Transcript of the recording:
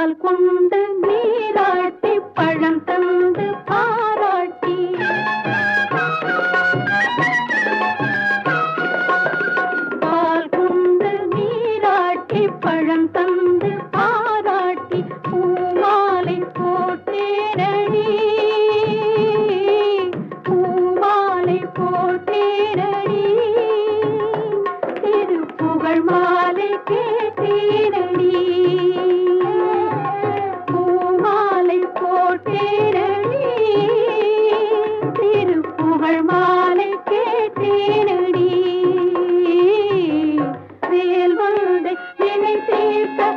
பால் கொண்டு நீராட்டி பழம் தந்து பாராட்டி. பால் கொண்டு நீராட்டி பழம் தந்து பாராட்டி பூமாலை போட்டேனடி. பூமாலை போட்டேனடி. திருப்புகழ் மாலை கே से